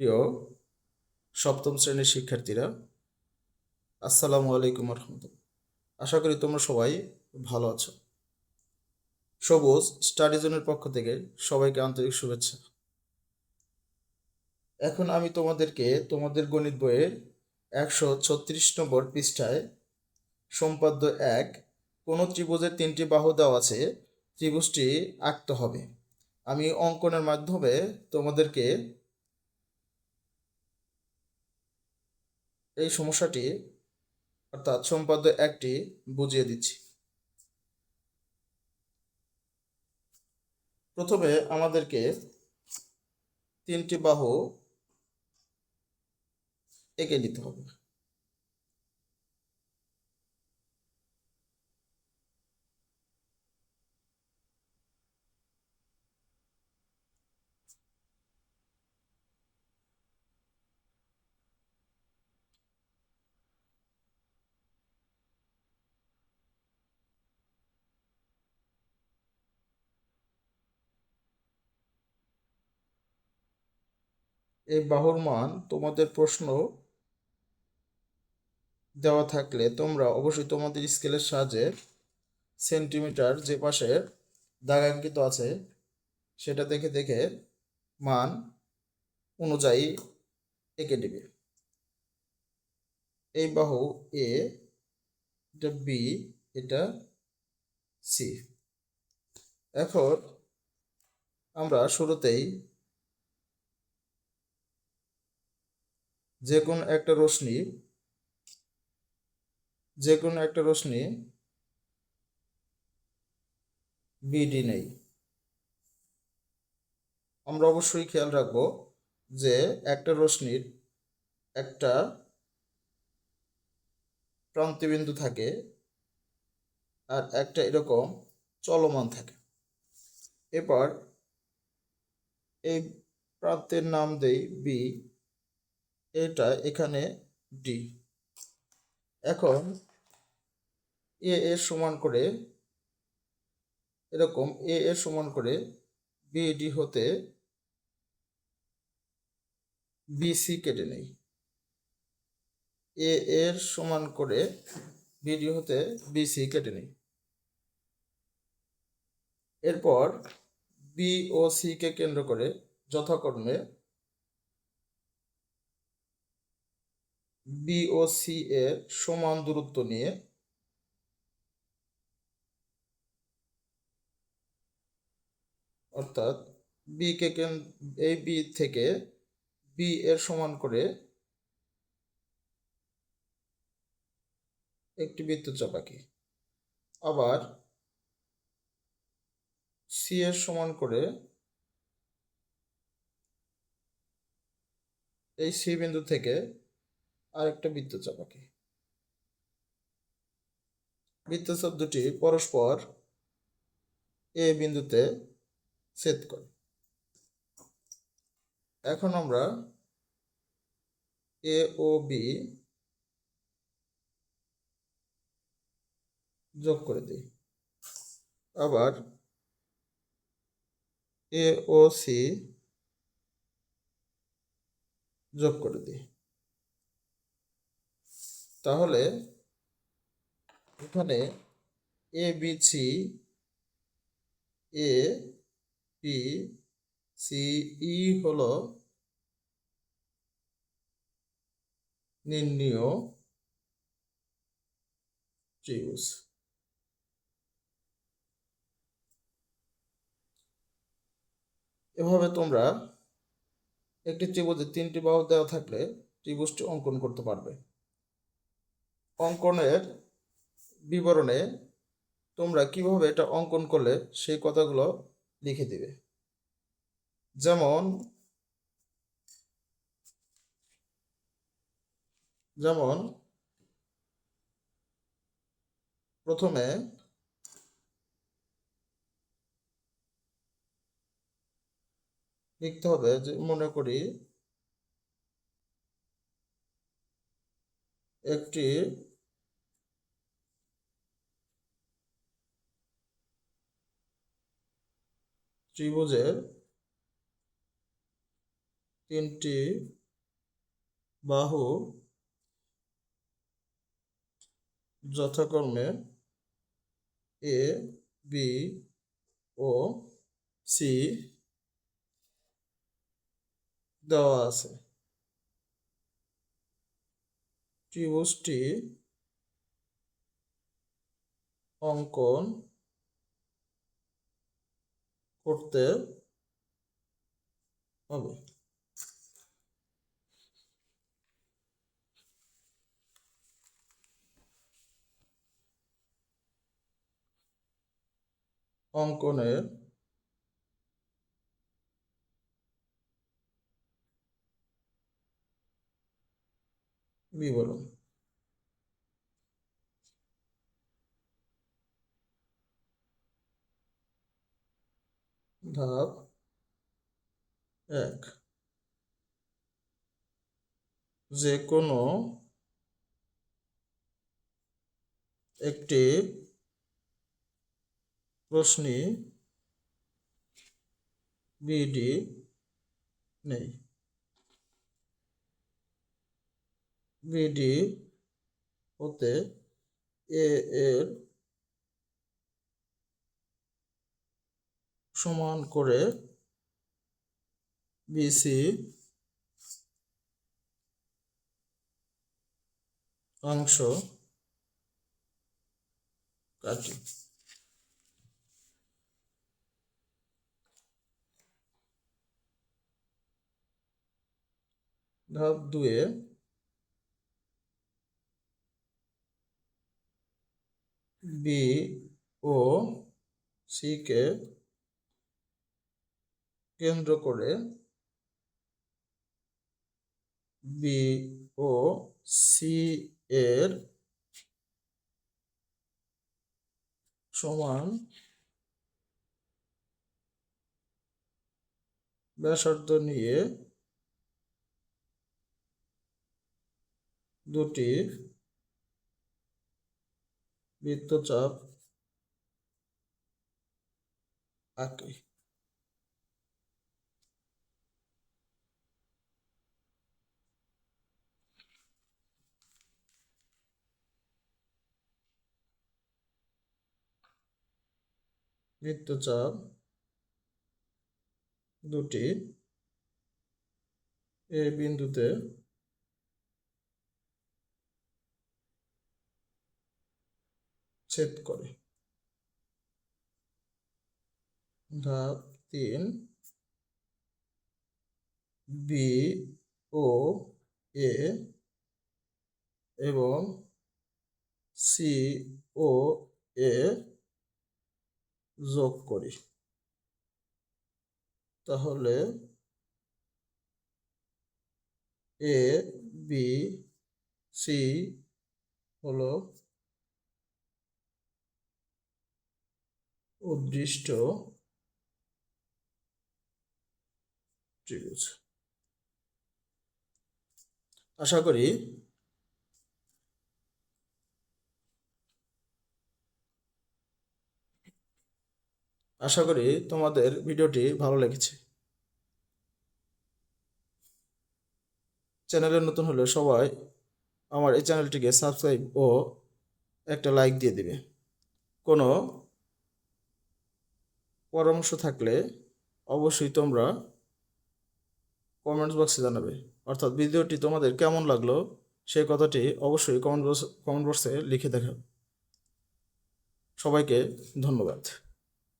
প্রিয় সপ্তম শ্রেণির শিক্ষার্থীরা, আসসালামু আলাইকুম রহমতুল্লাহ আশা করি তোমরা সবাই ভালো আছো। সবুজ স্টাডি জোনের পক্ষ থেকে সবাইকে আন্তরিক শুভেচ্ছা। এখন আমি তোমাদেরকে তোমাদের গণিত বইয়ের একশো ছত্রিশ নম্বর পৃষ্ঠায় সম্পাদ্য এক, কোনো ত্রিভুজের তিনটি বাহু দেওয়া আছে, ত্রিভুজটি আঁকতে হবে। আমি অঙ্কনের মাধ্যমে তোমাদেরকে এই সমস্যাটি অর্থাৎ সম্পাদ্য একটি বুঝিয়ে দিচ্ছি। প্রথমে আমাদেরকে তিনটি বাহু এঁকে নিতে হবে। এই বাহুর মান তোমাদের প্রশ্ন দেওয়া থাকলে তোমরা অবশ্যই তোমাদের স্কেলের সাহায্যে সেন্টিমিটার যে পাশে দাগাঙ্কিত আছে, সেটা দেখে দেখে মান অনুযায়ী এঁকে নেবে। এই বাহু এ এটা বি এটা সি এখন আমরা শুরুতেই যে কোনো একটা রশ্মি যে কোনো একটা রশ্মি বিডি নেই। আমরা অবশ্যই খেয়াল রাখব যে একটা রশ্মির একটা প্রান্তিবিন্দু থাকে আর একটা এরকম চলমান থাকে। এবার এই প্রান্তের নাম দেই বি। এটা এখানে ডি এখন এ এর সমান করে এরকম এ এর সমান করে বিডি হতে বিসি কেটে নেই। এ এর সমান করে বিডি হতে বিসি কেটে নেই। এরপর বি ও সি কে কেন্দ্র করে যথাক্রমে বি ও সি এর সমান দূরত্ব নিয়ে অর্থাৎ বি কে এই বি থেকে বি এর সমান করে একটি বৃত্তচাপ আঁকি। আবার সি এর সমান করে এই সি বিন্দু থেকে আরেকটা বৃত্তচাপ আঁকি বৃত্তচাপ দুটি পরস্পর এ বিন্দুতে ছেদ করে। এখন আমরা এ ও বি যোগ করে দিই। আবার এ ও সি যোগ করে দিই। তাহলে এখানে A B C A P C ই হল নির্ণীয় ত্রিভুজ। এভাবে তোমরা একটি ত্রিভুজের তিনটি বাহু দেওয়া থাকলে ত্রিভুজটি অঙ্কন করতে পারবে। অঙ্কনের বিবরণে তোমরা কীভাবে এটা অঙ্কন করলে সেই কথাগুলো লিখে দিবে। যেমন যেমন, প্রথমে লিখতে হবে যে, মনে করি একটি ত্রিভুজের তিনটি বাহু যথাক্রমে এ বি ও সি দেওয়া আছে। ত্রিভুজটি অঙ্কন করতে হবে। অঙ্কনের বিবরণ। ধাপ এক। যে কোনো একটি প্রশ্নই বিডি নেই। বিডি হতে এ এর সমান করে বিসি অংশ কাটি। ধাপ দুয়ে বি ও সি কে কেন্দ্র করে বি ও সি এর সমান ব্যাসার্ধ নিয়ে দুটি বৃত্তচাপ আঁকে। বৃত্তচাপ দুটি এ বিন্দুতে ছেদ করে। ধাপ তিন, বি ও এ এবং সি ও এ যোগ করি। তাহলে এ বি সি হল উদ্দিষ্ট। ত্রিভুজ আশা করি আশা করি তোমাদের ভিডিওটি ভালো লেগেছে। চ্যানেলে নতুন হলে সবাই আমার এই চ্যানেলটিকে সাবস্ক্রাইব ও একটা লাইক দিয়ে দিবে। কোনো পরামর্শ থাকলে অবশ্যই তোমরা কমেন্টস বক্সে জানাবে। অর্থাৎ ভিডিওটি তোমাদের কেমন লাগল সেই কথাটি অবশ্যই কমেন্ট বক্স কমেন্ট বক্সে লিখে দেখাবে সবাইকে ধন্যবাদ।